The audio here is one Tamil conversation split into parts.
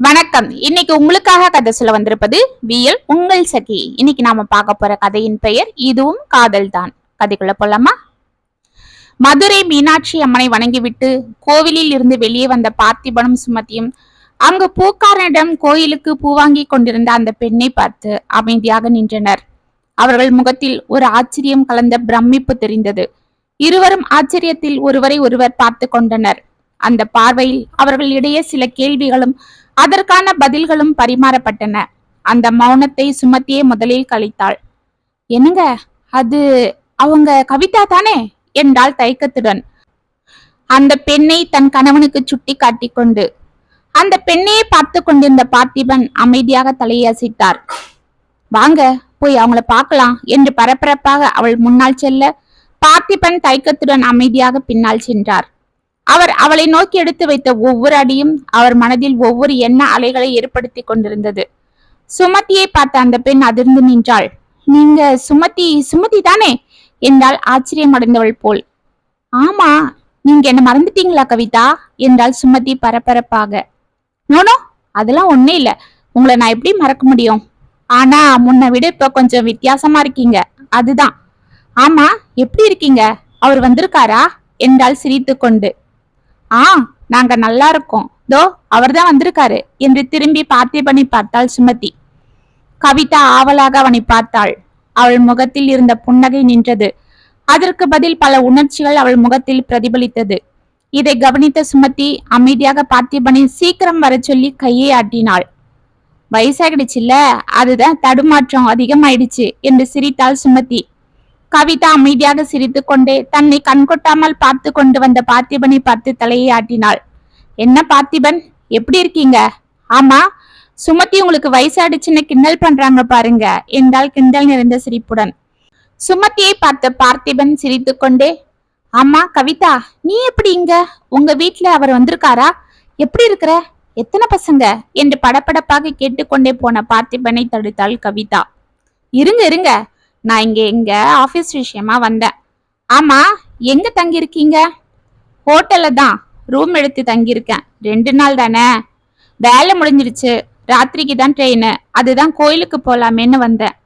வணக்கம். இன்னைக்கு உங்களுக்காக கதை சொல்ல வந்திருப்பது வியல் உங்கள் சகி. இன்னைக்கு நாம பார்க்க போற கதையின் பெயர் இதுவும் காதல் தான் கதைக்குள்ள போலாமா? மதுரை மீனாட்சி அம்மனை வணங்கிவிட்டு கோவிலில் இருந்து வெளியே வந்த பார்த்திபனும் சுமதியும் அங்கு பூக்காரனிடம் கோயிலுக்கு பூ வாங்கி கொண்டிருந்த அந்த பெண்ணை பார்த்து அமைதியாக நின்றனர். அவர்கள் முகத்தில் ஒரு ஆச்சரியம் கலந்த பிரமிப்பு தெரிந்தது. இருவரும் ஆச்சரியத்தில் ஒருவரை ஒருவர் பார்த்து கொண்டனர். அந்த பார்வையில் அவர்கள் இடையே சில கேள்விகளும் அதற்கான பதில்களும் பரிமாறப்பட்டன. அந்த மௌனத்தை சுமத்தியே முதலில் கழித்தாள். என்னங்க? அது அவங்க கவிதா தானே? என்றாள் தயக்கத்துடன். அந்த பெண்ணை தன் கணவனுக்கு சுட்டி காட்டிக்கொண்டு. அந்த பெண்ணையே பார்த்து கொண்டிருந்த பார்த்திபன் அமைதியாக தலையசித்தார். வாங்க போய் அவங்கள பார்க்கலாம் என்று பரபரப்பாக அவள் முன்னால் செல்ல பார்த்திபன் தயக்கத்துடன் அமைதியாக பின்னால் சென்றார். அவர் அவளை நோக்கி எடுத்து வைத்த ஒவ்வொரு அடியும் அவர் மனதில் ஒவ்வொரு எண்ண அலைகளை ஏற்படுத்தி கொண்டிருந்தது. சுமதியை பார்த்த அந்த பெண் அதிர்ந்து நின்றாள். நீங்க சுமதி சுமதி தானே? என்றால் ஆச்சரியம் அடைந்தவள் போல். ஆமா நீங்க என்ன மறந்துட்டீங்களா கவிதா? என்றால் சுமதி பரபரப்பாக. நோனோ அதெல்லாம் ஒண்ணே இல்ல. உங்களை நான் எப்படி மறக்க முடியும்? ஆனா முன்ன விட இப்ப கொஞ்சம் வித்தியாசமா இருக்கீங்க. அதுதான். ஆமா எப்படி இருக்கீங்க? அவர் வந்திருக்காரா? என்றாள் சிரித்துக்கொண்டு ஆ நாங்க நல்லா இருக்கோம். தோ அவர்தான் வந்திருக்காரு. என்று திரும்பி பார்த்திபனை பார்த்தாள் சுமதி. கவிதா ஆவலாக அவனை பார்த்தாள். அவள் முகத்தில் இருந்த புன்னகை நின்றது. அதற்கு பதில் பல உணர்ச்சிகள் அவள் முகத்தில் பிரதிபலித்தது. இதை கவனித்த சுமதி அமைதியாக பார்த்திபனை சீக்கிரம் வர சொல்லி கையை ஆட்டினாள். வயசாகிடுச்சுல்ல அதுதான் தடுமாற்றம் அதிகமாயிடுச்சு என்று சிரித்தாள் சுமதி. கவிதா அமைதியாக சிரித்துக்கொண்டே தன்னை கண்கொட்டாமல் பார்த்து கொண்டு வந்த பார்த்திபனை பார்த்து தலையை ஆட்டினாள் என்ன பார்த்திபன்? எப்படி இருக்கீங்க? ஆமா சுமதி உங்களுக்கு வயசாடுச்சுன்னு கிண்டல் பண்றாங்க பாருங்க என்றால் கிண்டல் நிறைந்த சிரிப்புடன். சுமதியை பார்த்த பார்த்திபன் சிரித்துக்கொண்டே ஆமா கவிதா நீ எப்படி இங்க? உங்க வீட்டுல அவர் வந்திருக்காரா? எப்படி இருக்கிற? எத்தனை பசங்க? என்று படபடப்பாக கேட்டுக்கொண்டே போன பார்த்திபனை தடுத்தாள் கவிதா. இருங்க இருங்க நான் இங்கே எங்க ஆஃபீஸ் விஷயமா வந்தேன். ஆமாம் எங்கே தங்கியிருக்கீங்க? ஹோட்டலில் தான் ரூம் எடுத்து தங்கியிருக்கேன். ரெண்டு நாள் தானே? வேலை முடிஞ்சிருச்சு. ராத்திரிக்கு தான் ட்ரெயின் அதுதான் கோயிலுக்கு போகலாமேன்னு வந்தேன்.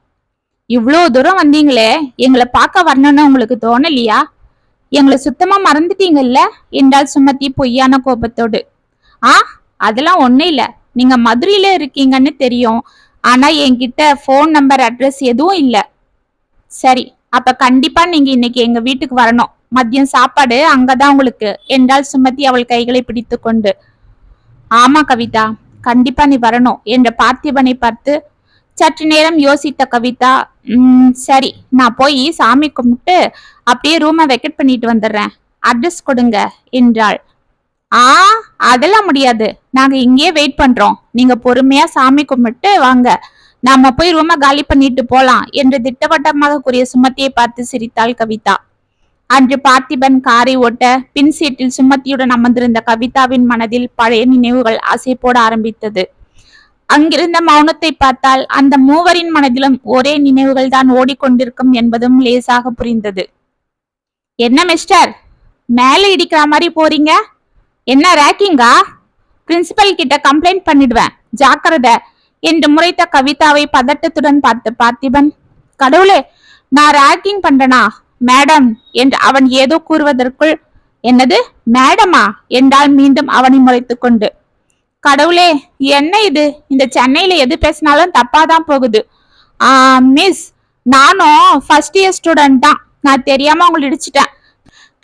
இவ்வளோ தூரம் வந்தீங்களே எங்களை பார்க்க வரணும்னு உங்களுக்கு தோணலையா? எங்களை சுத்தமாக மறந்துட்டீங்கல்ல என்றால் சுமத்தி பொய்யான கோபத்தோடு. ஆ அதெல்லாம் ஒன்றும் இல்லை. நீங்கள் மதுரையில் இருக்கீங்கன்னு தெரியும். ஆனால் என்கிட்ட ஃபோன் நம்பர் அட்ரஸ் எதுவும் இல்லை. சரி அப்ப கண்டிப்பா நீங்க இன்னைக்கு எங்க வீட்டுக்கு வரணும். மதியம் சாப்பாடு அங்கதான் உங்களுக்கு. என்றால் சுமதி அவள் கைகளை பிடித்து கொண்டு. ஆமா கவிதா கண்டிப்பா நீ வரணும் என்ற பார்த்திபனை பார்த்து சற்று நேரம் யோசித்த கவிதா உம் சரி நான் போய் சாமி கும்பிட்டு அப்படியே ரூமை வெக்கெட் பண்ணிட்டு வந்துடுறேன். அட்ரஸ் கொடுங்க என்றாள். ஆ அதெல்லாம் முடியாது. நாங்க இங்கேயே வெயிட் பண்றோம். நீங்க பொறுமையா சாமி கும்பிட்டு வாங்க. நாம போய் ரூமை காலி பண்ணிட்டு போலாம் என்று திட்டவட்டமாக கூறிய சுமதியை பார்த்து சிரித்தாள் கவிதா. அன்று பார்த்திபன் காரை ஓட்ட பின் சீட்டில் சுமதியுடன் அமர்ந்திருந்த கவிதாவின் மனதில் பழைய நினைவுகள் ஆசை போட ஆரம்பித்தது. அங்கிருந்த மௌனத்தை பார்த்தால் அந்த மூவரின் மனதிலும் ஒரே நினைவுகள் தான் ஓடிக்கொண்டிருக்கும் என்பதும் லேசாக புரிந்தது. என்ன மிஸ்டர் மேலே இடிக்கிற மாதிரி போறீங்க? என்ன ரேக்கிங்கா பிரின்சிபல் கிட்ட கம்ப்ளைண்ட் பண்ணிடுவேன். ஜாக்கிரதை. என்று முறைத்த கவிதாவை பதட்டத்துடன் பார்த்த பார்த்திபன் கடவுளே நான் ரேக்கிங் பண்றனா? மேடம் என்று அவன் ஏதோ கூறுவதற்குள் என்னது? மேடமா? என்றால் மீண்டும் அவனை முறைத்து கொண்டு. கடவுளே என்ன இது? இந்த சென்னையில எது பேசினாலும் தப்பாதான் போகுது. ஆ மிஸ் நானும் ஃபர்ஸ்ட் இயர் ஸ்டூடெண்ட் தான். நான் தெரியாம உங்களை இடிச்சிட்டேன்.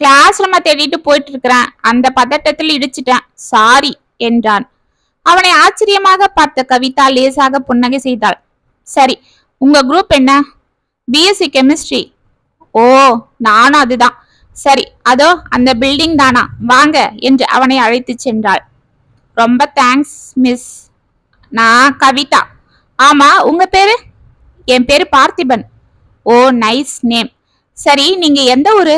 கிளாஸ் ரூமை தேடிட்டு போயிட்டு இருக்கிறேன். அந்த பதட்டத்தில் இடிச்சிட்டேன். சாரி என்றான். அவனை ஆச்சரியமாக பார்த்த கவிதா லேசாக புன்னகை செய்தாள். சரி உங்க குரூப் என்ன? பிஎஸ்சி கெமிஸ்ட்ரி ஓ நானும் அதுதான். சரி அதோ அந்த பில்டிங் தானா? வாங்க என்று அவனை அழைத்து சென்றாள். ரொம்ப தேங்க்ஸ் மிஸ் நான் கவிதா. ஆமா உங்க பேரு? என் பேரு பார்த்திபன். ஓ நைஸ் நேம் சரி நீங்க எந்த ஊரு?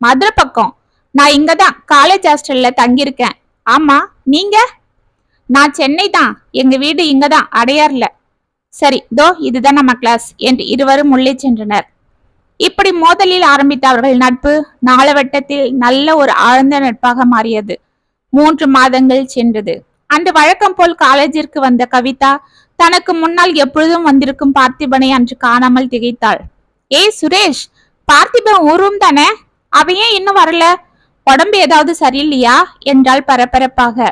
மதுரை பக்கம். நான் இங்க தான் காலேஜ் ஹாஸ்டல்ல தங்கியிருக்கேன். ஆமா நீங்க? நான் சென்னை தான். எங்க வீடு இங்கதான் அடையார்ல. சரி தோ இதுதான் நம்ம கிளாஸ் என்று இருவரும் உள்ளே சென்றனர். இப்படி மோதலில் ஆரம்பித்த அவர்கள் நட்பு நாளவட்டத்தில் நல்ல ஒரு ஆழ்ந்த நட்பாக மாறியது. மூன்று மாதங்கள் சென்றது. அன்று வழக்கம் போல் காலேஜிற்கு வந்த கவிதா தனக்கு முன்னால் எப்பொழுதும் வந்திருக்கும் பார்த்திபனை அன்று காணாமல் திகைத்தாள். ஏய் சுரேஷ் பார்த்திபன் ஊரும் தானே? அவன் ஏன் இன்னும் வரல. உடம்பு ஏதாவது சரியில்லையா? என்றால் பரபரப்பாக.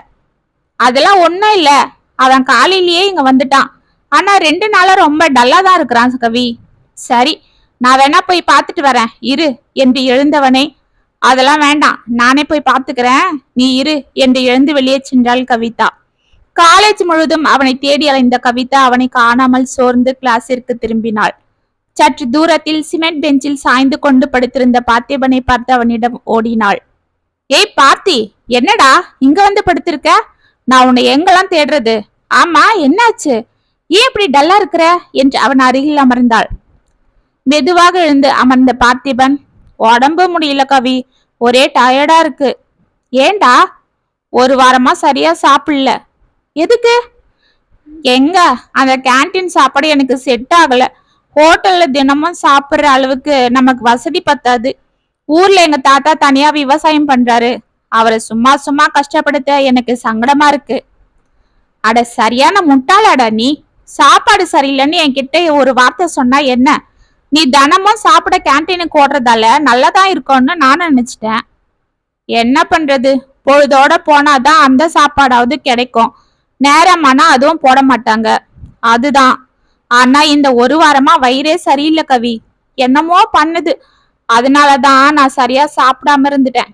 அதெல்லாம் ஒன்றும் இல்லை. அவன் காலையிலேயே இங்க வந்துட்டான். ஆனா ரெண்டு நாளா ரொம்ப டல்லா தான் இருக்கிறான் கவி சரி நான் வேணா போய் பார்த்துட்டு வரேன். இரு என்று எழுந்தவனே. அதெல்லாம் வேண்டாம் நானே போய் பார்த்துக்கிறேன். நீ இரு என்று எழுந்து வெளியே சென்றாள் கவிதா. காலேஜ் முழுதும் அவனை தேடி அலைந்த கவிதா அவனை காணாமல் சோர்ந்து கிளாஸிற்கு திரும்பினாள். சற்று தூரத்தில் சிமெண்ட் பெஞ்சில் சாய்ந்து கொண்டு படுத்திருந்த பார்த்திபனை பார்த்து அவனிடம் ஓடினாள். ஏய் பார்த்தி என்னடா இங்க வந்து படுத்திருக்க? நான் உன்னை எங்கெல்லாம் தேடுறது? ஆமா என்னாச்சு? ஏன் இப்படி டல்லா இருக்கிற? என்று அவன் அருகில் அமர்ந்தாள். மெதுவாக எழுந்து அமர்ந்த பார்த்திபன் உடம்பு முடியல கவி ஒரே டயர்டா இருக்கு. ஏண்டா? ஒரு வாரமா சரியா சாப்பிடல. எதுக்கு? எங்க? அந்த கேண்டீன் சாப்பாடு எனக்கு செட் ஆகல. ஹோட்டல்ல தினமும் சாப்பிடுற அளவுக்கு நமக்கு வசதி பத்தாது. ஊர்ல எங்க தாத்தா தனியா விவசாயம் பண்றாரு. அவரை சும்மா சும்மா கஷ்டப்படுத்த எனக்கு சங்கடமா இருக்கு. அட சரியான முட்டாளாடா நீ. சாப்பாடு சரியில்லைன்னு என்கிட்ட ஒரு வார்த்தை சொன்னா என்ன? நீ தினமும் சாப்பிட கேண்டீனுக்கு ஓடுறதால நல்லதா இருக்கும்னு நான் நினைச்சிட்டேன். என்ன பண்றது? பொழுதோட போனாதான் அந்த சாப்பாடாவது கிடைக்கும். நேரமானா அதுவும் போட மாட்டாங்க. அதுதான். ஆனா இந்த ஒரு வாரமா வயிறே சரியில்லை கவி. என்னமோ பண்ணுது. அதனாலதான் நான் சரியா சாப்பிடாம இருந்துட்டேன்.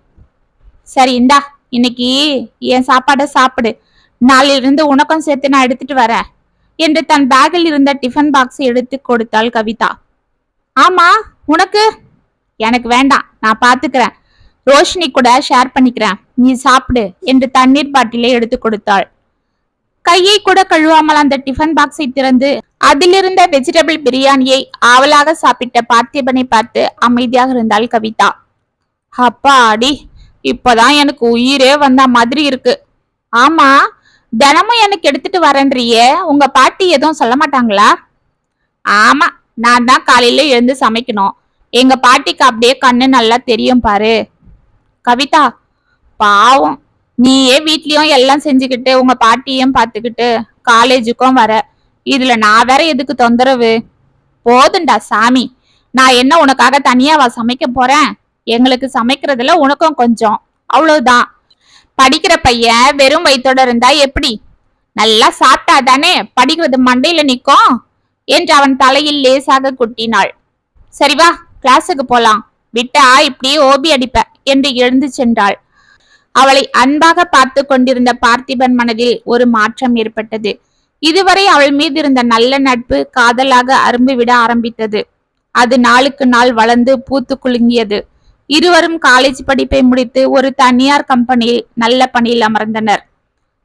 சரி இந்தா இன்னைக்கு என் சாப்பாடை சாப்பிடு. நாளிலிருந்து உனக்கும் சேர்த்து நான் எடுத்துட்டு வரேன் என்று தன் பேக்கில் இருந்த டிஃபன் பாக்ஸை எடுத்து கொடுத்தாள் கவிதா. ஆமா உனக்கு? எனக்கு வேண்டாம் நான் பாத்துக்கிறேன். ரோஷினி கூட ஷேர் பண்ணிக்கிறேன். நீ சாப்பிடு என்று தண்ணீர் பாட்டிலை எடுத்து கொடுத்தாள். கையை கூட கழுவாமல் அந்த டிஃபன் பாக்ஸை திறந்து அதிலிருந்த வெஜிடபிள் பிரியாணியை ஆவலாக சாப்பிட்ட பார்த்திபனை பார்த்து அமைதியாக இருந்தாள் கவிதா. அப்பாடி இப்பதான் எனக்கு உயிரே வந்த மாதிரி இருக்கு. ஆமா தினமும் எனக்கு எடுத்துட்டு வரேன்றியே உங்க பாட்டி எதுவும் சொல்ல மாட்டாங்களா? ஆமா நான் தான் காலையில எழுந்து சமைக்கணும். எங்க பாட்டிக்கு அப்படியே கண்ணு நல்லா தெரியும் பாரு. கவிதா பாவம் நீயே வீட்லயும் எல்லாம் செஞ்சுக்கிட்டு உங்க பாட்டியும் பார்த்துக்கிட்டு காலேஜுக்கும் வர. இதுல நான் வேற எதுக்கு தொந்தரவு? போதுண்டா சாமி. நான் என்ன உனக்காக தனியாவா சமைக்க போறேன்? எங்களுக்கு சமைக்கிறதுல உனக்கும் கொஞ்சம். அவ்வளவுதான். படிக்கிற பையன் வெறும் வயித்தோட இருந்தா எப்படி? நல்லா சாப்பிட்டா தானே படிக்கிறது மண்டையில நிக்கும் என்று அவன் தலையில் லேசாக குட்டினாள். சரி வா கிளாஸுக்கு போலாம். விட்டா இப்படியே ஓபி அடிப்ப என்று எழுந்து சென்றாள். அவளை அன்பாக பார்த்து கொண்டிருந்த பார்த்திபன் மனதில் ஒரு மாற்றம் ஏற்பட்டது. இதுவரை அவள் மீது இருந்த நல்ல நட்பு காதலாக அரும்பு விட ஆரம்பித்தது. அது நாளுக்கு நாள் வளர்ந்து பூத்து குலுங்கியது. இருவரும் காலேஜ் படிப்பை முடித்து ஒரு தனியார் கம்பெனியில் நல்ல பணியில் அமர்ந்தனர்.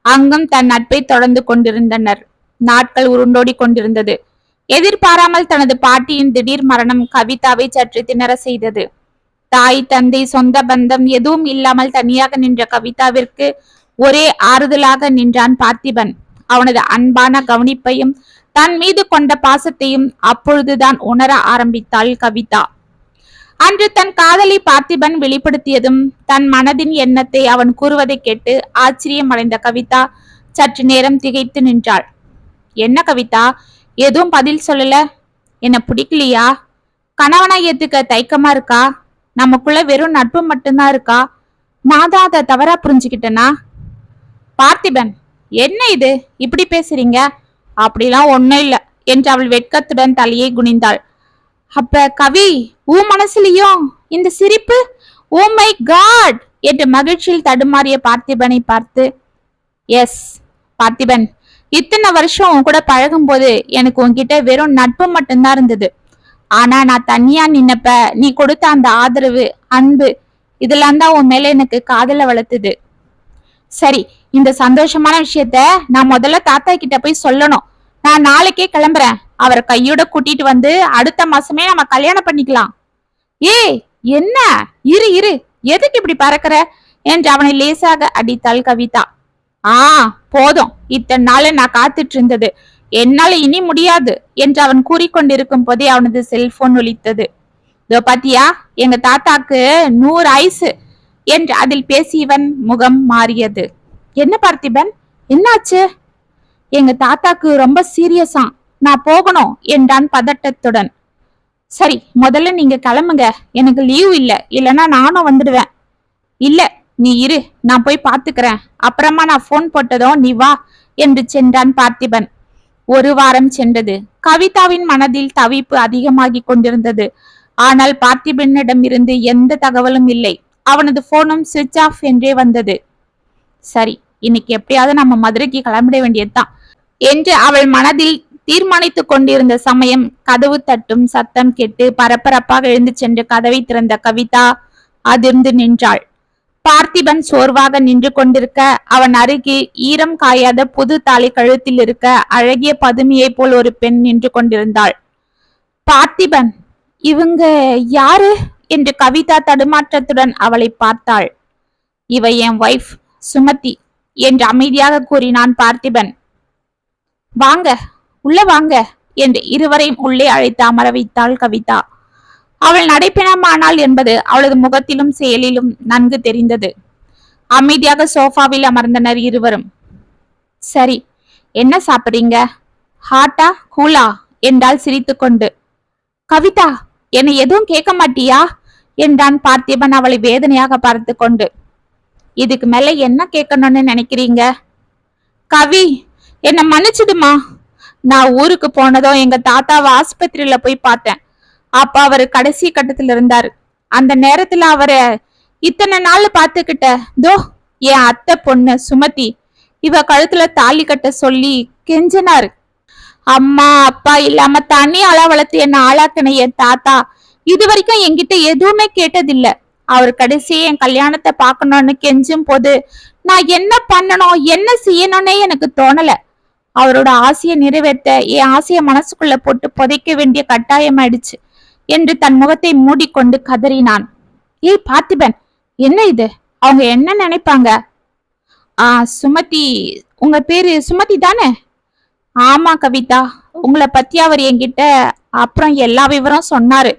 அங்கும் தன் நட்பை தொடர்ந்து கொண்டிருந்தனர். நாட்கள் உருண்டோடி கொண்டிருந்தது. எதிர்பாராமல் தனது பாட்டியின் திடீர் மரணம் கவிதாவை சற்று திணற செய்தது. தாய் தந்தை சொந்த பந்தம் எதுவும் இல்லாமல் தனியாக நின்ற கவிதாவிற்கு ஒரே ஆறுதலாக நின்றான் பார்த்திபன். அவனது அன்பான கவனிப்பையும் தன் மீது கொண்ட பாசத்தையும் அப்பொழுதுதான் உணர ஆரம்பித்தாள் கவிதா. அன்று தன் காதலை பார்த்திபன் வெளிப்படுத்தியதும் தன் மனதின் எண்ணத்தை அவன் கூறுவதை கேட்டு ஆச்சரியம் அடைந்த கவிதா சற்று நேரம் திகைத்து நின்றாள். என்ன கவிதா எதுவும் பதில் சொல்லல? என்ன பிடிக்கலையா? கணவனா ஏத்துக்க தைக்கமா இருக்கா? நமக்குள்ள வெறும் நட்பு மட்டும்தான் இருக்கா? நான் தான் அதை தவறா புரிஞ்சுக்கிட்டேனா? பார்த்திபன் என்ன இது? இப்படி பேசுறீங்க? அப்படிலாம் ஒண்ணும் இல்ல என்று அவள் வெட்கத்துடன் தலையை குனிந்தாள். அப்ப கவி உன் மனசுலயும் இந்த சிரிப்பு ஓ மை காட் என்று மகிழ்ச்சியில் தடுமாறிய பார்த்திபனை பார்த்து எஸ் பார்த்திபன் இத்தனை வருஷம் உன் கூட பழகும் போது எனக்கு உன்கிட்ட வெறும் நட்பு மட்டும்தான் இருந்தது. ஆனா நான் தனியா நின்னப்ப நீ கொடுத்த அந்த ஆதரவு அன்பு இதெல்லாம் தான் உன் மேல எனக்கு காதல வளர்த்துது. சரி இந்த சந்தோஷமான விஷயத்த நான் முதல்ல தாத்தா கிட்ட போய் சொல்லணும். நான் நாளைக்கே கிளம்புறேன். அவரை கையோட கூட்டிட்டு வந்து அடுத்த மாசமே நம்ம கல்யாணம் பண்ணிக்கலாம். ஏய் என்ன? இரு இரு. எதுக்கு இப்படி பறக்கிற? என்று அவனை லேசாக அடித்தாள் கவிதா. ஆ போதும். இத்தனை நாள் நான் காத்துட்டு இருந்தது என்னால இனி முடியாது என்று அவன் கூறிக்கொண்டிருக்கும் போதே அவனது செல்போன் ஒலித்தது. இதோ பாத்தியா எங்க தாத்தாக்கு நூறு ஐசு என்று அதில் பேசியவன் முகம் மாறியது. என்ன பார்த்திபன்? என்னாச்சு? எங்க தாத்தாக்கு ரொம்ப சீரியஸாம். நான் போகணும் என்றான் பதட்டத்துடன். சரி முதல்ல நீங்க கிளம்புங்க. எனக்கு லீவ் இல்ல. இல்லனா நானும் வந்துடுவேன். இல்ல நீ இரு. நான் போய் பாத்துக்கிறேன் அப்புறமா நான் போன் போட்டதும் நீ வா என்று சென்றான் பார்த்திபன். ஒரு வாரம் சென்றது. கவிதாவின் மனதில் தவிப்பு அதிகமாகிக் கொண்டிருந்தது. ஆனால் பார்த்திபனிடம் இருந்து எந்த தகவலும் இல்லை. அவனது போனும் சுவிட்ச் ஆஃப் என்றே வந்தது. சரி இன்னைக்கு எப்படியாவது நம்ம மதுரைக்கு கிளம்பிட வேண்டியதுதான். என்று அவள் மனதில் தீர்மானித்துக் கொண்டிருந்த சமயம் கதவு தட்டும் சத்தம் கேட்டு பரபரப்பாக எழுந்து சென்று கதவை திறந்த கவிதா அதிர்ந்து நின்றாள். பார்த்திபன் சோர்வாக நின்று கொண்டிருக்க அவன் அருகே ஈரம் காயாத புது தாலை கழுத்தில் இருக்க அழகிய பதுமையைப் போல் ஒரு பெண் நின்று கொண்டிருந்தாள். பார்த்திபன் இவங்க யாரு? என்று கவிதா தடுமாற்றத்துடன் அவளை பார்த்தாள். இவ என் வைஃப் சுமதி என்று அமைதியாக கூறினான் பார்த்திபன். வாங்க உள்ள வாங்க என்று இருவரையும் உள்ளே அழைத்து அமர வைத்தாள் கவிதா. அவள் நடைப்பிணமானாள் என்பது அவளது முகத்திலும் செயலிலும் நன்கு தெரிந்தது. அமைதியாக சோஃபாவில் அமர்ந்தனர் இருவரும். சரி என்ன சாப்பிடுறீங்க? ஹாட்டா கூலா என்றால் சிரித்துக்கொண்டு. கவிதா என்னை எதுவும் கேட்க மாட்டியா? என்றான் பார்த்திபன் அவளை வேதனையாக பார்த்து கொண்டு இதுக்கு மேல என்ன கேட்கணும்னு நினைக்கிறீங்க? கவி என்னை மன்னிச்சிடுமா? நான் ஊருக்கு போனதும் எங்க தாத்தாவை ஆஸ்பத்திரியில போய் பார்த்தேன். அப்ப அவர் கடைசி கட்டத்துல இருந்தாரு. அந்த நேரத்துல அவரை இத்தனை நாள் பார்த்துக்கிட்ட. தோ என் அத்தை பொண்ணு சுமதி. இவ கழுத்துல தாலி கட்ட சொல்லி கெஞ்சினாரு. அம்மா அப்பா இல்லாம தனியால வளர்த்து என்ன ஆளாக்கின என் தாத்தா இது வரைக்கும் என்கிட்ட எதுவுமே கேட்டதில்ல. அவர் கடைசி என் கல்யாணத்தை பார்க்கணும்னு கெஞ்சும் போது நான் என்ன பண்ணணும் என்ன செய்யணும்னே எனக்கு தோணல. அவரோட ஆசையை நிறைவேற்ற என் ஆசையை மனசுக்குள்ள போட்டு புதைக்க வேண்டிய கட்டாயம் ஆயிடுச்சு என்று தன் முகத்தை மூடிக்கொண்டு கதறினான். ஏய் பார்த்திபன் என்ன இது? அவங்க என்ன நினைப்பாங்க? ஆ சுமதி உங்க பேரு சுமதி தானே? ஆமா கவிதா. உங்களை பத்தி அவர் என்கிட்ட அப்புறம் எல்லா விவரம் சொன்னாரு.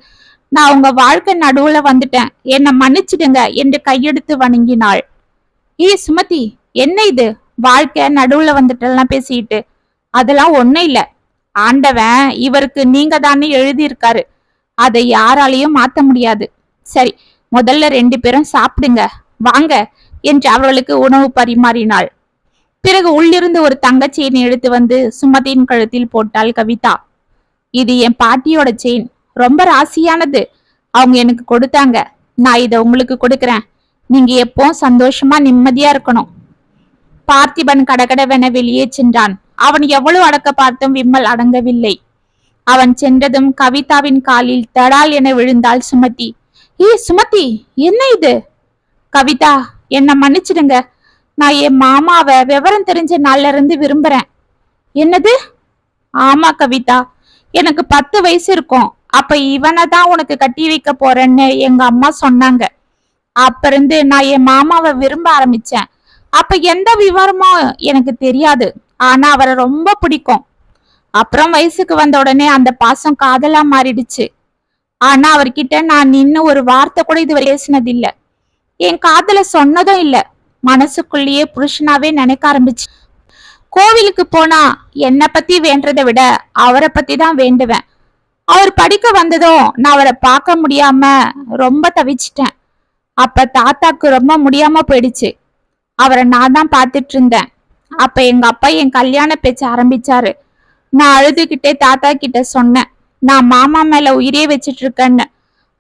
நான் உங்க வாழ்க்கை நடுவுல வந்துட்டேன். என்னை மன்னிச்சிடுங்க என்று கையெடுத்து வணங்கினாள். ஏய் சுமதி என்ன இது? வாழ்க்கை நடுவுல வந்துட்டெல்லாம் பேசிட்டு அதெல்லாம் ஒண்ணும் இல்ல. ஆண்டவன் இவருக்கு நீங்க தானே எழுதியிருக்காரு. அதை யாராலையும் மாத்த முடியாது. சரி முதல்ல ரெண்டு பேரும் சாப்பிடுங்க. வாங்க என்று அவர்களுக்கு உணவு பரிமாறினாள். பிறகு உள்ளிருந்து ஒரு தங்கச் செயின் எடுத்து வந்து சுமதியின் கழுத்தில் போட்டாள் கவிதா. இது என் பாட்டியோட செயின் ரொம்ப ராசியானது. அவங்க எனக்கு கொடுத்தாங்க. நான் இதை உங்களுக்கு கொடுக்குறேன். நீங்க எப்பவும் சந்தோஷமா நிம்மதியா இருக்கணும். பார்த்திபன் கடகடவென வெளியே சென்றான். அவன் எவ்வளவு அடக்க பார்த்தும் விம்மல் அடங்கவில்லை. அவன் சென்றதும் கவிதாவின் காலில் தடால் என விழுந்தாள் சுமதி. ஏ சுமதி என்ன இது? கவிதா என்ன மன்னிச்சிடுங்க. நான் என் மாமாவை விவரம் தெரிஞ்ச நாள்ல இருந்து விரும்புறேன். என்னது? ஆமா கவிதா. எனக்கு பத்து வயசு இருக்கும். அப்ப இவனை தான் உனக்கு கட்டி வைக்க போறேன்னு எங்க அம்மா சொன்னாங்க. அப்ப இருந்து நான் என் மாமாவை விரும்ப ஆரம்பிச்சேன். அப்ப எந்த விவரமும் எனக்கு தெரியாது. ஆனா அவரை ரொம்ப பிடிக்கும். அப்புறம் வயசுக்கு வந்த உடனே அந்த பாசம் காதலா மாறிடுச்சு. ஆனா அவர்கிட்ட நான் நின்னு ஒரு வார்த்தை கூட இது பேசினது இல்ல என் காதல சொன்னதும் இல்ல. மனசுக்குள்ளேயே புருஷனாவே நினைக்க ஆரம்பிச்சு. கோவிலுக்கு போனா என்னை பத்தி வேண்டதை விட அவரை பத்தி தான் வேண்டுவேன். அவர் படிக்க வந்ததும் நான் அவரை பார்க்க முடியாம ரொம்ப தவிச்சிட்டேன். அப்ப தாத்தாக்கு ரொம்ப முடியாம போயிடுச்சு. அவரை நான் தான் பார்த்துட்டு இருந்தேன் அப்ப எங்க அப்பா என் கல்யாண பேச்ச ஆரம்பிச்சாரு. நான் அழுதுகிட்டே தாத்தா கிட்ட சொன்னேன். நான் மாமா மேல உயிரே வச்சிட்டு இருக்கேன்னு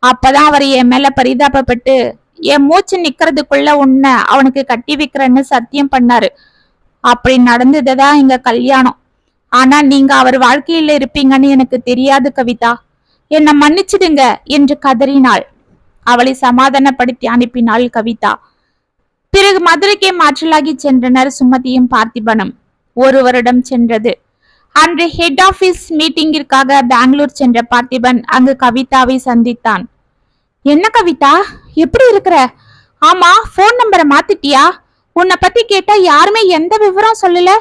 அப்பதான் அவர் என் மேல பரிதாபப்பட்டு என் மூச்சு நிக்கிறதுக்குள்ள உன்னை அவனுக்கு கட்டி வைக்கிறேன்னு சத்தியம் பண்ணாரு. அப்படி நடந்ததுதான் எங்க கல்யாணம். ஆனா நீங்க அவர் வாழ்க்கையில இருப்பீங்கன்னு எனக்கு தெரியாது கவிதா. என்னை மன்னிச்சிடுங்க என்று கதறினாள். அவளை சமாதானப்படுத்தி அனுப்பினாள் கவிதா. பிறகு மதுரைக்கே மாற்றலாகி சென்றனர் சுமதியும் பார்த்திபனும் ஒரு வருடம் சென்றது. அன்று ஹெட் ஆபீஸ் மீட்டிங்கிற்காக பெங்களூர் சென்ற பார்த்திபன் அங்கு கவிதாவை சந்தித்தான். என்ன கவிதா எப்படி இருக்கிற? ஆமா ஃபோன் நம்பரை மாத்திட்டியா? உன்னை பத்தி கேட்டா யாருமே எந்த விவரம் சொல்லல?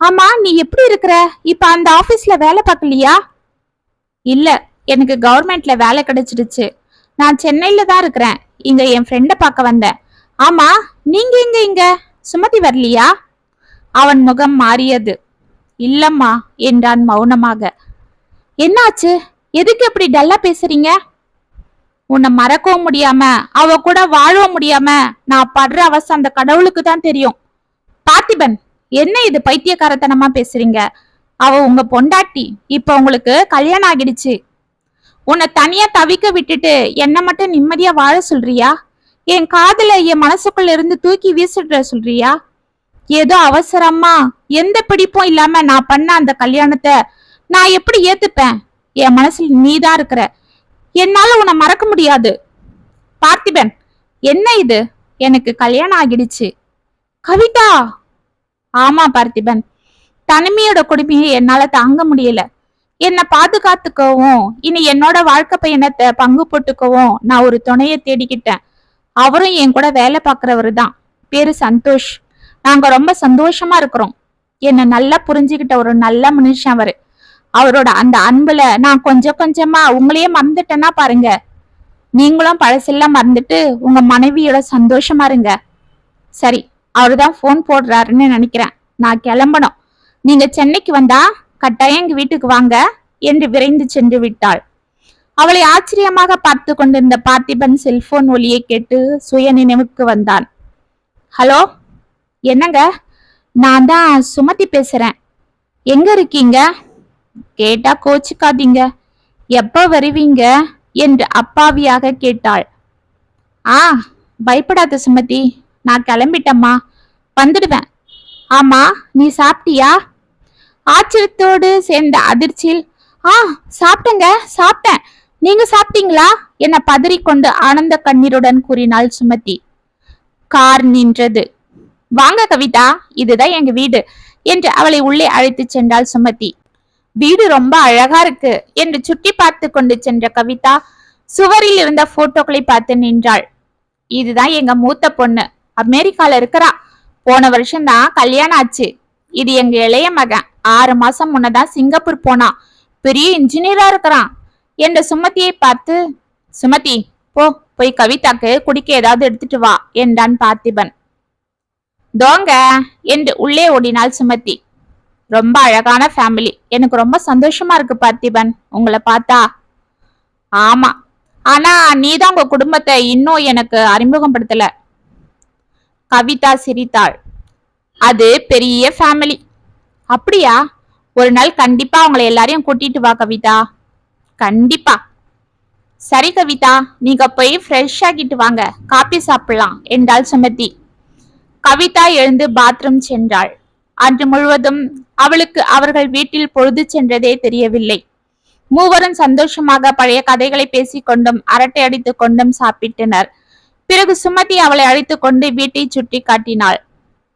ஆமா நீ எப்படி இருக்கிற? இப்ப அந்த ஆபீஸ்ல வேலை பார்க்கலையா? இல்ல எனக்கு கவர்மெண்ட்ல வேலை கிடைச்சிடுச்சு. நான் சென்னையில தான் இருக்கிறேன். இங்க என் ஃப்ரெண்ட பார்க்க வந்தேன். ஆமா நீங்க எங்க இங்க? சுமதி வரலையா? அவன் முகம் மாறியது. இல்லம்மா என்றான் மௌனமாக. என்னாச்சு? எதுக்கு இப்படி டல்லா பேசுறீங்க? உன்னை மறக்கவும் முடியாம அவ கூட வாழவும் முடியாம நான் படுற அவஸ்தை அந்த கடவுளுக்கு தான் தெரியும். பார்த்திபன் என்ன இது பைத்தியக்காரத்தனமா பேசுறீங்க? அவ உங்க பொண்டாட்டி இப்ப உங்களுக்கு கல்யாணம் ஆகிடுச்சு. உன்னை தனியா தவிக்க விட்டுட்டு என்ன மட்டும் நிம்மதியா வாழ சொல்றியா? என் காதல என் மனசுக்குள்ள இருந்து தூக்கி வீசிடுற சொல்றியா? ஏதோ அவசரமா எந்த பிடிப்பும் இல்லாம நான் பண்ண அந்த கல்யாணத்தை நான் எப்படி ஏத்துப்பேன்? என் மனசுல நீதான் இருக்கிற. என்னால உன்னை மறக்க முடியாது. பார்த்திபன் என்ன இது? எனக்கு கல்யாணம் ஆகிடுச்சு. கவிதா! ஆமா பார்த்திபன். தனிமையோட கொடுமையை என்னால தாங்க முடியல. என்னை பாதுகாத்துக்கவும் இனி என்னோட வாழ்க்கை பயணத்தை பங்கு போட்டுக்கவும் நான் ஒரு துணையை தேடிக்கிட்டேன். அவரும் என் கூட வேலை பார்க்கறவரு தான் பேரு சந்தோஷ். நாங்க ரொம்ப சந்தோஷமா இருக்கிறோம். என்னை நல்லா புரிஞ்சுக்கிட்ட ஒரு நல்ல மனுஷன் அவரு. அவரோட அந்த அன்புல நான் கொஞ்சம் கொஞ்சமா உங்களையே மறந்துட்டேன்னா பாருங்க. நீங்களும் பழசெல்லாம் மறந்துட்டு உங்க மனைவியோட சந்தோஷமா இருங்க. சரி அவர்தான் ஃபோன் போடுறாருன்னு நினைக்கிறேன். நான் கிளம்பணும். நீங்க சென்னைக்கு வந்தா கட்டாயம் எங்க வீட்டுக்கு வாங்க. என்று விரைந்து சென்று விட்டாள். அவளை ஆச்சரியமாக பார்த்து கொண்டிருந்த பார்த்திபன் செல்போன் ஒலியை கேட்டு சுய நினைவுக்கு வந்தான். ஹலோ என்னங்க? நான் தான் சுமதி பேசுறேன். எங்க இருக்கீங்க? கேட்டா கோச்சுக்காதீங்க. எப்ப வருவீங்க? என்று அப்பாவியாக கேட்டாள். ஆ பயப்படாத சுமதி. நான் கிளம்பிட்டம்மா. வந்துடுவேன். ஆமா நீ சாப்பிட்டியா? ஆச்சரியத்தோடு சேர்ந்த அதிர்ச்சியில் ஆ சாப்பிட்டேங்க சாப்பிட்டேன். நீங்க சாப்பிட்டீங்களா? என பதறிக்கொண்டு ஆனந்த கண்ணீருடன் கூறினாள் சுமதி. கார் நின்றது. வாங்க கவிதா இதுதான் எங்க வீடு என்று அவளை உள்ளே அழைத்துச் சென்றாள் சுமதி. வீடு ரொம்ப அழகா இருக்கு என்று சுட்டி பார்த்து கொண்டு சென்ற கவிதா சுவரில் இருந்த போட்டோக்களை பார்த்து நின்றாள். இதுதான் எங்க மூத்த பொண்ணு. அமெரிக்கால இருக்கிறா. போன வருஷம் தான் கல்யாணம் ஆச்சு. இது எங்க இளைய மகன். ஆறு மாசம் முன்னதான் சிங்கப்பூர் போனான். பெரிய இன்ஜினியரா இருக்கிறான். என்று சுமதியை பார்த்து சுமதி போ போய் கவிதாக்கு குடிக்க ஏதாவது எடுத்துட்டு வா என்றான் பார்த்திபன். தோங்க என்று உள்ளே ஓடினாள் சுமதி. ரொம்ப அழகான ஃபேமிலி எனக்கு ரொம்ப சந்தோஷமா இருக்கு பார்த்திபன். உங்களை பார்த்தா. ஆமா. ஆனா நீதான் உங்க குடும்பத்தை இன்னும் எனக்கு அறிமுகப்படுத்தல. கவிதா சிரித்தாள். அது பெரிய ஃபேமிலி அப்படியா? ஒரு நாள் கண்டிப்பா அவங்களை எல்லாரையும் கூட்டிட்டு வா கவிதா. கண்டிப்பா. சரி கவிதா நீங்க போய் ஃப்ரெஷ் ஆகிட்டு வாங்க. காபி சாப்பிடலாம் என்றாள் சுமதி. கவிதா எழுந்து பாத்ரூம் சென்றாள். அன்று முழுவதும் அவளுக்கு அவர்கள் வீட்டில் பொழுது சென்றதே தெரியவில்லை. மூவரும் சந்தோஷமாக பழைய கதைகளை பேசிக்கொண்டும் அரட்டை அடித்துக் கொண்டும் சாப்பிட்டனர். பிறகு சுமதி அவளை அழைத்துக் கொண்டு வீட்டை சுட்டி காட்டினாள்.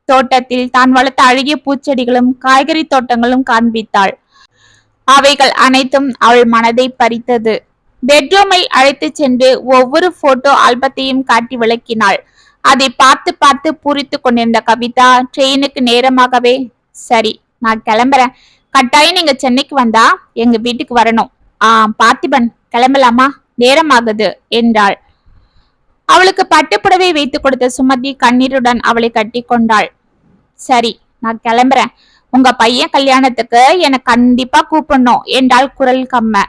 தோட்டத்தில் தான் வளர்த்த அழகிய பூச்செடிகளும் காய்கறி தோட்டங்களும் காண்பித்தாள். அவைகள் அனைத்தும் அவள் மனதை பறித்தது. பெட்ரூமில் அழைத்துச் சென்று ஒவ்வொரு போட்டோ ஆல்பத்தையும் காட்டி விளக்கினாள். அதை பார்த்து பார்த்து பூரித்து கொண்டிருந்த கவிதா ட்ரெயினுக்கு நேரமாகவே. சரி நான் கிளம்புறேன். கட்டாயம் நீங்க சென்னைக்கு வந்தா எங்க வீட்டுக்கு வரணும். ஆ பார்த்திபன் கிளம்பலாமா? நேரமாகுது என்றாள். அவளுக்கு பட்டுப்புடவை வைத்து கொடுத்த சுமதி கண்ணீருடன் அவளை கட்டி கொண்டாள். சரி நான் கிளம்புறேன். உங்க பையன் கல்யாணத்துக்கு என்னை கண்டிப்பா கூப்பிடணும். என்றாள் குரல் கம்ம.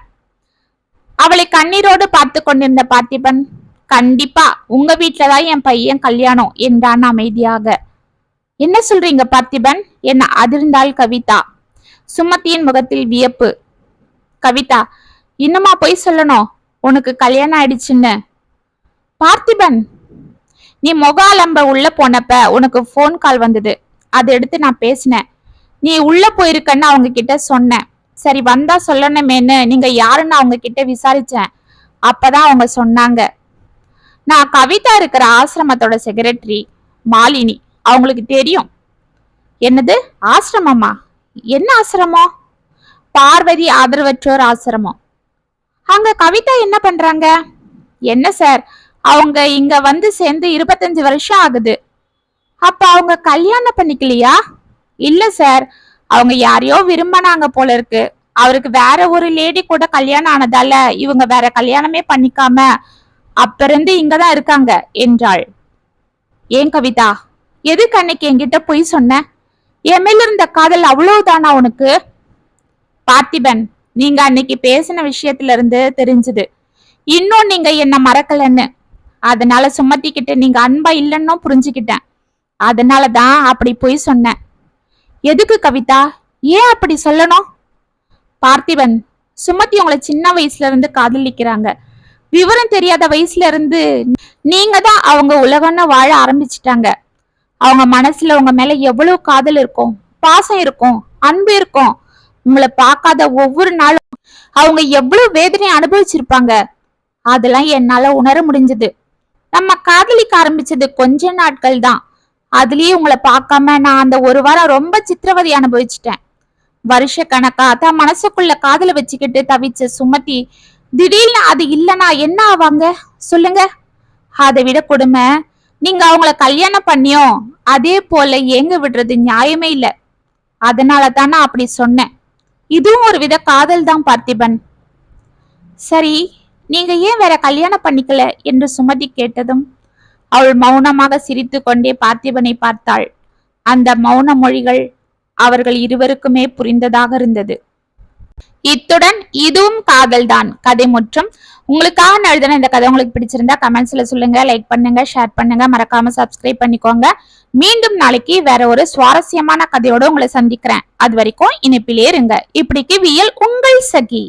அவளை கண்ணீரோடு பார்த்து கொண்டிருந்த பார்த்திபன் கண்டிப்பா உங்க வீட்டுலதான் என் பையன் கல்யாணம் என்றான் அமைதியாக. என்ன சொல்றீங்க பார்த்திபன்? என அதிர்ந்தாள் கவிதா. சுமதியின் முகத்தில் வியப்பு. கவிதா இன்னுமா போய் சொல்லணும். உனக்கு கல்யாணம் ஆயிடுச்சுன்னு. பார்த்திபன் நீ முகாலம்ப உள்ள போனப்ப உனக்கு ஃபோன் கால் வந்தது. அதை எடுத்து நான் பேசினேன். நீ உள்ள போயிருக்கன்னு அவங்க கிட்ட சொன்னேன். சரி வந்தா சொல்லணுமேன்னு நீங்க யாருன்னு அவங்க கிட்ட விசாரிச்சேன். அப்பதான் அவங்க சொன்னாங்க. நான் கவிதா இருக்கிற ஆசிரமத்தோட செக்ரட்டரி மாலினி. அவங்களுக்கு தெரியும். என்னது? ஆசிரமமா? என்ன ஆசிரமம்? பார்வதி ஆதரவற்றோர் ஆசிரமம். அங்க கவிதா என்ன பண்றாங்க? என்ன சார்? அவங்க இங்க வந்து சேர்ந்து இருபத்தஞ்சு வருஷம் ஆகுது. அப்ப அவங்க கல்யாணம் பண்ணிக்கலையா? இல்ல சார் அவங்க யாரையோ விரும்பினாங்க போல இருக்கு. அவருக்கு வேற ஒரு லேடி கூட கல்யாணம் ஆனதால இவங்க வேற கல்யாணமே பண்ணிக்காம அப்ப இருந்து இங்கதான் இருக்காங்க என்றாள். ஏன் கவிதா எதுக்கு அன்னைக்கு என்கிட்ட பொய் சொன்ன? என் மேல இருந்த காதல் அவ்வளவுதானா உனக்கு? பார்த்திபன் நீங்க அன்னைக்கு பேசின விஷயத்துல இருந்து தெரிஞ்சுது. இன்னும் நீங்க என்ன மறக்கலன்னு. அதனால சுமத்திக்கிட்டு நீங்க அன்பா இல்லைன்னும் புரிஞ்சுக்கிட்டேன். அதனாலதான் அப்படி பொய் சொன்னேன். எதுக்கு கவிதா? ஏன் அப்படி சொல்லணும்? பார்த்திபன் சுமதி உங்களை சின்ன வயசுல இருந்து காதலிக்கிறாங்க. விவரம் தெரியாத வயசுல இருந்து நீங்க தான் அவங்க உலகம்னு வாழ ஆரம்பிச்சிட்டாங்க. அவங்க மனசுல உங்க மேல எவ்வளவு காதல் இருக்கும் பாசம் இருக்கும் அன்பு இருக்கும். உங்களை பார்க்காத ஒவ்வொரு நாளும் அவங்க எவ்வளவு வேதனை அனுபவிச்சிருப்பாங்க. அதெல்லாம் என்னால உணர முடிஞ்சது. நம்ம காதலிக்க ஆரம்பிச்சது கொஞ்ச நாட்கள் தான் அதுலயே உங்களை பார்க்காம நான் அந்த ஒரு வாரம் ரொம்ப சித்திரவதை அனுபவிச்சிட்டேன். வருஷ கணக்கா தான் மனசுக்குள்ள காதல வச்சுக்கிட்டு தவிச்ச சுமதி திடீர்னு அது இல்லனா என்ன ஆவாங்க? சொல்லுங்க. அதை விட கொடுமை நீங்க அவங்கள கல்யாணம் பண்ணியோ அதே போல ஏங்க விடுறது நியாயமே இல்ல. அதனால தான் நான் அப்படி சொன்னேன். இதுவும் ஒரு வித காதல் தான் பார்த்திபன். சரி நீங்க ஏன் வேற கல்யாணம் பண்ணிக்கல? என்று சுமதி கேட்டதும் அவள் மௌனமாக சிரித்து கொண்டே பார்த்திபனை பார்த்தாள். அந்த மௌன மொழிகள் அவர்கள் இருவருக்குமே புரிந்ததாக இருந்தது. இத்துடன் இதுவும் காதல்தான். கதை மற்றும். உங்களுக்காக நான் எழுதின இந்த கதை உங்களுக்கு பிடிச்சிருந்தா கமெண்ட்ஸ்ல சொல்லுங்க லைக் பண்ணுங்க ஷேர் பண்ணுங்க. மறக்காம சப்ஸ்கிரைப் பண்ணிக்கோங்க. மீண்டும் நாளைக்கு வேற ஒரு சுவாரஸ்யமான கதையோட உங்களை சந்திக்கிறேன். அது வரைக்கும் இணைப்பிலே இருங்க. இப்படிக்கு வியல் உங்கள் சகி.